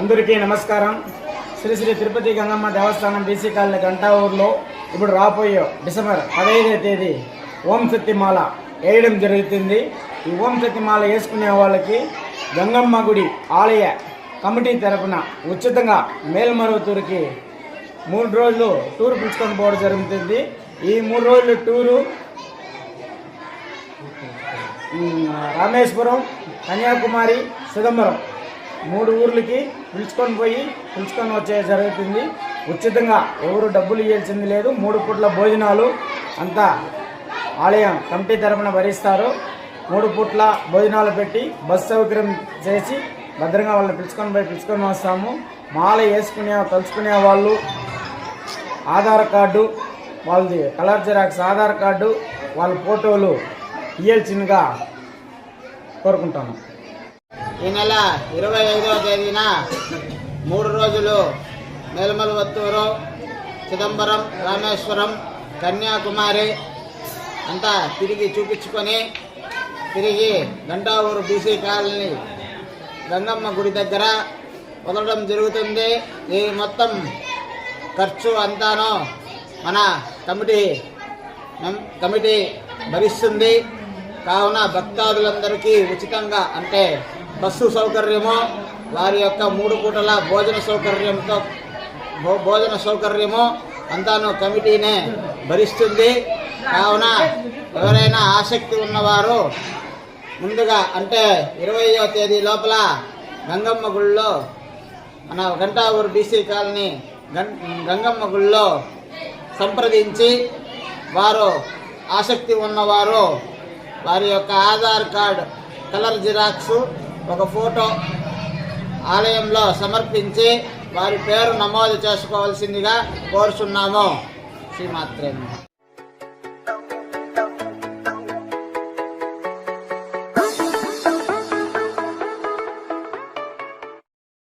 అందరికీ నమస్కారం. శ్రీ శ్రీ తిరుపతి గంగమ్మ దేవస్థానం BC colony Ganta ఊర్లో ఇప్పుడు రాబోయే డిసెంబర్ పదహైదవ తేదీ ఓం శక్తిమాల వేయడం జరుగుతుంది. ఈ ఓం శక్తిమాల వేసుకునే వాళ్ళకి గంగమ్మ గుడి ఆలయ కమిటీ తరపున ఉచితంగా మేల్మరువతూరుకి మూడు రోజులు టూర్ పిలుచుకొని పోవడం జరుగుతుంది. ఈ మూడు రోజులు టూరు రామేశ్వరం కన్యాకుమారి సిదంబరం మూడు ఊర్లకి పిలుచుకొని పోయి పిలుచుకొని వచ్చే జరుగుతుంది. ఉచితంగా ఎవరు డబ్బులు ఇవ్వాల్సింది లేదు. మూడు పూట్ల భోజనాలు అంతా ఆలయం కమిటీ తరపున భరిస్తారు. మూడు పూట్ల భోజనాలు పెట్టి బస్సు సౌకర్యం చేసి భద్రంగా వాళ్ళని పిలుచుకొని పోయి పిలుచుకొని వస్తాము. మాల వేసుకునే తలుచుకునే వాళ్ళు ఆధార్ కార్డు వాళ్ళది కలర్ జిరాక్స్ ఆధార్ కార్డు వాళ్ళ ఫోటోలు ఇయ్యాల్సిందిగా కోరుకుంటాను ఈ నెల ఇరవై ఐదవ తేదీన మూడు రోజులు మేల్మలవత్తూరు చిదంబరం రామేశ్వరం కన్యాకుమారి అంతా తిరిగి చూపించుకొని తిరిగి గంటావూరు బీసీ కాలనీ గంగమ్మ గుడి దగ్గర వదలడం జరుగుతుంది. ఈ మొత్తం ఖర్చు అంతాను మన కమిటీ కమిటీ భరిస్తుంది. కావున భక్తాదులందరికీ ఉచితంగా అంటే బస్సు సౌకర్యము వారి యొక్క మూడు పూటల భోజన సౌకర్యంతో భో- భోజన సౌకర్యము అంతాను కమిటీనే భరిస్తుంది. కావున ఎవరైనా ఆసక్తి ఉన్నవారు ముందుగా అంటే ఇరవయో తేదీ లోపల గంగమ్మ గుళ్ళో మన గంటావూరు బీసీ కాలనీ గం- గంగమ్మ గుళ్ళో సంప్రదించి వారు ఆసక్తి ఉన్నవారు వారి యొక్క ఆధార్ కార్డ్ కలర్ జిరాక్సు ఒక ఫోటో ఆలయంలో సమర్పించి వారి పేరు నమోదు చేసుకోవాల్సిందిగా కోరుచున్నాము. శ్రీమాత్రేమ